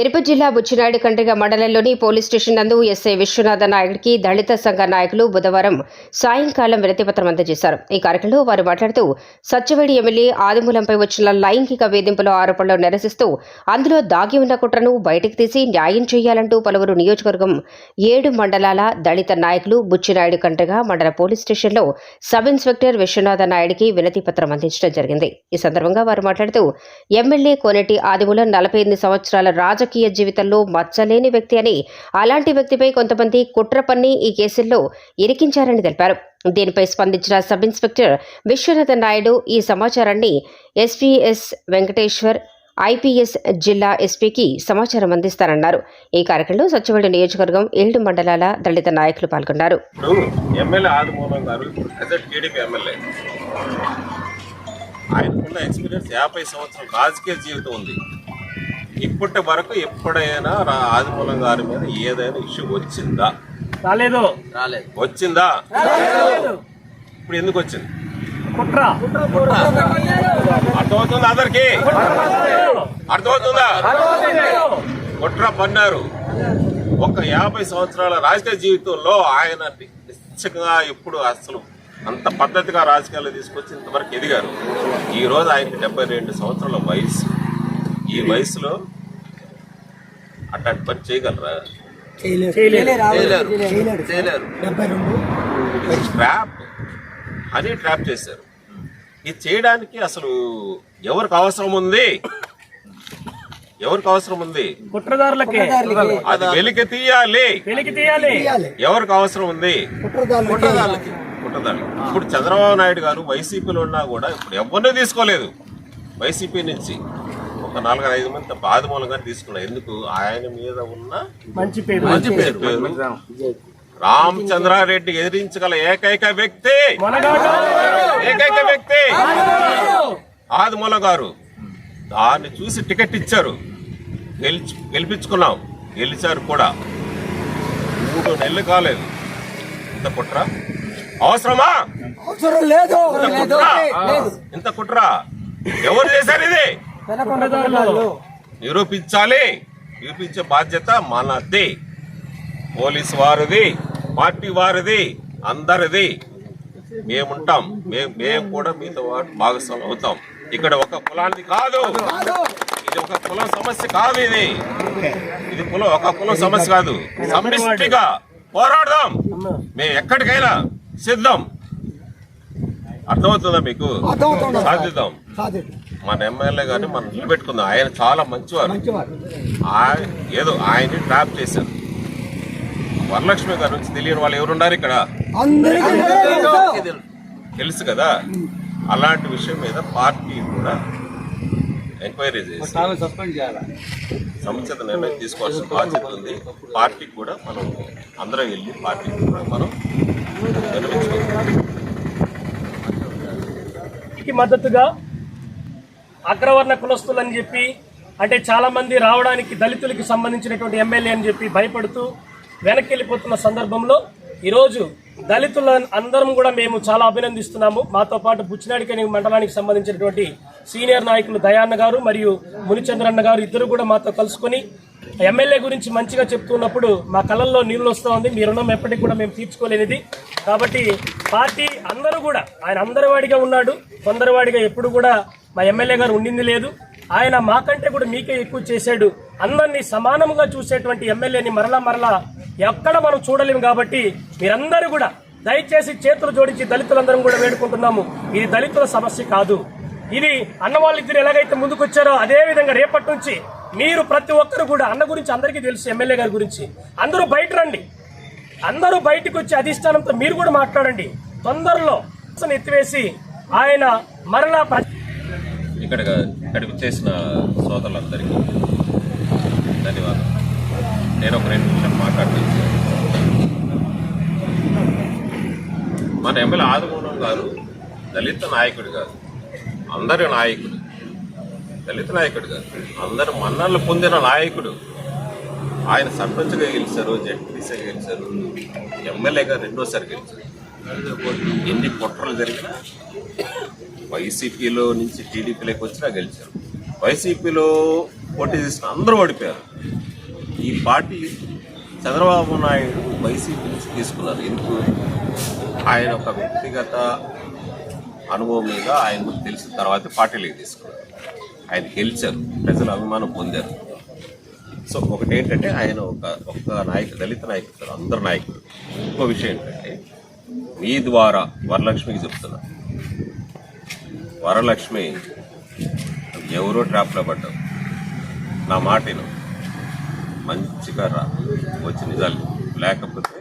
తిరుపతి జిల్లా బుచ్చినాయుడు కండ్రిగ మండలంలోని police station నందు ఎస్ఐ విశ్వనాథ నాయుడికి దళిత సంఘ నాయకులు బుధవారం సాయంకాలం వినతిపత్రం అందజేశారు. ఈ కార్యక్రమంలో వారు మాట్లాడుతూ సత్యవేడి ఎమ్మెల్యే ఆదిమూలంపై వచ్చిన లైంగిక వేధింపుల ఆరోపణలు నిరసిస్తూ అందులో దాగి ఉన్న కుట్రను బయటకు తీసి న్యాయం చేయాలంటూ పలువురు నియోజకవర్గం ఏడు మండలాల దళిత నాయకులు బుచ్చినాయుడు కండ్రిగ మండల పోలీస్ స్టేషన్లో సబ్ ఇన్స్పెక్టర్ విశ్వనాథ నాయుడికి వినతి పత్రం అందించడం జరిగింది. ఈ సందర్భంగా వారు మాట్లాడుతూ ఎమ్మెల్యే కోనేటి ఆదిమూలం నలభై ఎనిమిది సంవత్సరాల రాజకీయ జీవితంలో మచ్చలేని వ్యక్తి అని అలాంటి వ్యక్తిపై కొంతమంది కుట్ర పన్ని ఈ కేసుల్లో ఇరికించారని తెలిపారు. దీనిపై స్పందించిన సబ్ ఇన్స్పెక్టర్ విశ్వనాథ నాయుడు ఈ సమాచారాన్ని ఎస్పీఎస్ వెంకటేశ్వర్ ఐపీఎస్ జిల్లా ఎస్పీకి సమాచారం అందిస్తారన్నారు. ఈ కార్యక్రమంలో సచివాలయ నియోజకవర్గం ఏడు మండలాల దళిత నాయకులు పాల్గొన్నారు. ఆయనకున్న ఎక్స్పీరియన్స్ యాభై సంవత్సరం రాజకీయ జీవితం ఉంది. ఇప్పటి వరకు ఎప్పుడైనా రా- ఆదిమూలం గారి మీద ఏదైనా ఇష్యూ వచ్చిందా? రాలేదు. వచ్చిందా? ఇప్పుడు ఎందుకు వచ్చింది? కుట్ర. అర్థమవుతుందా అందరికి? అర్థమవుతుందా? కుట్ర పన్నారు. ఒక యాభై సంవత్సరాల రాజకీయ జీవితంలో ఆయన నిశ్చయంగా ఎప్పుడు అసలు అంత పద్ధతిగా రాజకీయాలు తీసుకొచ్చి ఇంతవరకు ఎదిగారు. ఈ రోజు ఆయనకి డెబ్బై రెండు సంవత్సరాల వయసు. ఈ వయసులో అట్లాంటి పని చేయగలరా? ట్రాప్ అని ట్రాప్ చేశారు. ఇది చేయడానికి అసలు ఎవరికి అవసరం ఉంది? ఎవరికి అవసరం ఉంది? కుట్రదారులకి. అది వెలికి తీయాలి. వెలికి తీయాలి. ఎవరికి అవసరం ఉంది? కుట్రదారులకి. ఇప్పుడు చంద్రబాబు నాయుడు గారు వైసీపీలో ఉన్నా కూడా ఇప్పుడు ఎవరిని తీసుకోలేదు? వైసీపీ నుంచి. ఒక నాలుగు ఐదు మంది తప్ప ఆదిమూలంగా తీసుకున్నారు. ఎందుకు? ఆయన మీద ఉన్న మంచి పేరు. మంచి పేరు. రామచంద్రారెడ్డి ఎదిరించగల ఏకైక వ్యక్తి. మొనగాడు. ఏకైక వ్యక్తి. ఆదిమూల గారు. దాన్ని చూసి టికెట్ ఇచ్చారు. గెలిచి గెలిపించుకున్నాం. గెలిచారు కూడా. మూడు నెలలు కాలేదు. ఇంత కుట్ర? అవసరమా? అవసరం లేదు. ఇంత కుట్ర? ఎవరు చేశారు ఇది? నిరూపించాలి. నిరూపించే బాధ్యత మనది. పోలీసు వారిది పార్టీ వారిది అందరిది. మేముంటాం. మేము మేము కూడా మీతో పాటు భాగస్వామి అవుతాం. ఇక్కడ ఒక కులానికి కాదు. ఇది ఒక కులం సమస్య కాదు ఇది. ఇది కులం ఒక కులం సమస్య కాదు. సమిష్టిగా పోరాడదాం. మేము ఎక్కడికైనా సిద్ధం. అర్థమవుతుందా మీకు. సాధిద్దాం. మన ఎమ్మెల్యే గారిని మనం నిలబెట్టుకుందాం. ఆయన చాలా మంచివారు. ఏదో ఆయన్ని ట్రాప్ చేశారు. వరలక్ష్మి గారి నుంచి తెలియని వాళ్ళు ఎవరున్నారు ఇక్కడ? అందరికీ తెలుసు. తెలుసు కదా? అలాంటి విషయం మీద పార్టీ కూడా ఎంక్వైరీ చేసి సముచిత నిర్ణయం తీసుకోవాల్సిన బాధ్యత ఉంది. పార్టీకి కూడా మనం అందరం వెళ్ళి పార్టీకి కూడా మనం కి మద్దతుగా అగ్రవర్ణ కులస్తులు అని చెప్పి అంటే చాలామంది రావడానికి దళితులకి సంబంధించినటువంటి ఎమ్మెల్యే అని చెప్పి భయపడుతూ వెనక్కి వెళ్ళిపోతున్న సందర్భంలో ఈరోజు దళితుల అందరం కూడా మేము చాలా అభినందిస్తున్నాము. మాతో పాటు బుచ్చినాడికని మండలానికి సంబంధించినటువంటి సీనియర్ నాయకులు దయాన్న గారు మరియు మునిచంద్రన్న గారు ఇద్దరు కూడా మాతో కలుసుకొని ఎమ్మెల్యే గురించి మంచిగా చెప్తున్నప్పుడు మా కళ్ళల్లో నీళ్ళు వస్తూ ఉంది. మీ రుణం ఎప్పటికి కూడా మేము తీర్చుకోలేనిది. కాబట్టి పార్టీ అందరూ కూడా ఆయన అందరివాడిగా ఉన్నాడు కొందరివాడిగా ఎప్పుడు కూడా మా ఎమ్మెల్యే గారు ఉండింది లేదు. ఆయన మాకంటే కూడా మీకే ఎక్కువ చేశాడు. అందరినీ సమానంగా చూసేటువంటి ఎమ్మెల్యేని మరలా మరలా ఎక్కడ మనం చూడలేము కాబట్టి మీరందరూ కూడా దయచేసి చేతులు జోడించి దళితులందరం కూడా వేడుకుంటున్నాము. ఇది దళితుల సమస్య కాదు. ఇది అన్న వాళ్ళిద్దరు ఎలాగైతే ముందుకొచ్చారో అదే విధంగా రేపటి నుంచి మీరు ప్రతి ఒక్కరు కూడా అన్న గురించి అందరికీ తెలుసు ఎమ్మెల్యే గారి గురించి. అందరూ బయట రండి. అందరూ బయటకు వచ్చి అధిష్టానంతో మీరు కూడా మాట్లాడండి. తొందరలో ఎత్తివేసి ఆయన మరలా ఇక్కడ ఇక్కడికి చేసిన సోదరులందరికీ ధన్యవాదాలు. నేను ఒక రెండు నిమిషం మాట్లాడుతున్నాను మన ఎమ్మెల్యే ఆదిమూలం గారు దళిత నాయకుడు కాదు అందరి నాయకుడు. దళిత నాయకుడు కాదు అందరు మన్నలు పొందిన నాయకుడు. ఆయన సర్పంచ్గా గెలిచారు జడ్పీసీగా గెలిచారు ఎమ్మెల్యేగా రెండోసారి గెలిచారు. ఎన్ని కుట్రలు జరిగినా వైసీపీలో నుంచి టీడీపీలోకి వచ్చినా గెలిచారు. వైసీపీలో పోటీ చేసిన అందరూ ఓడిపోయారు. ఈ పార్టీ చంద్రబాబు నాయుడు వైసీపీ నుంచి తీసుకున్నారు. ఎందుకు? ఆయన ఒక వ్యక్తిగత అనుభవం మీద ఆయన తెలిసిన తర్వాత పార్టీలోకి తీసుకున్నారు. ఆయన గెలిచారు. ప్రజలు అభిమానం పొందారు. సో ఒకటి ఏంటంటే ఆయన ఒక ఒక్క నాయకుడు దళిత నాయకుడు అందరు నాయకుడు. ఇంకో విషయం ఏంటంటే మీ ద్వారా వరలక్ష్మికి చెప్తున్నా. వరలక్ష్మి ఎవరో ట్రాప్లో పడ్డావు. నా మాటను మంచిగా రా. వచ్చి నిజాలు లేకపోతే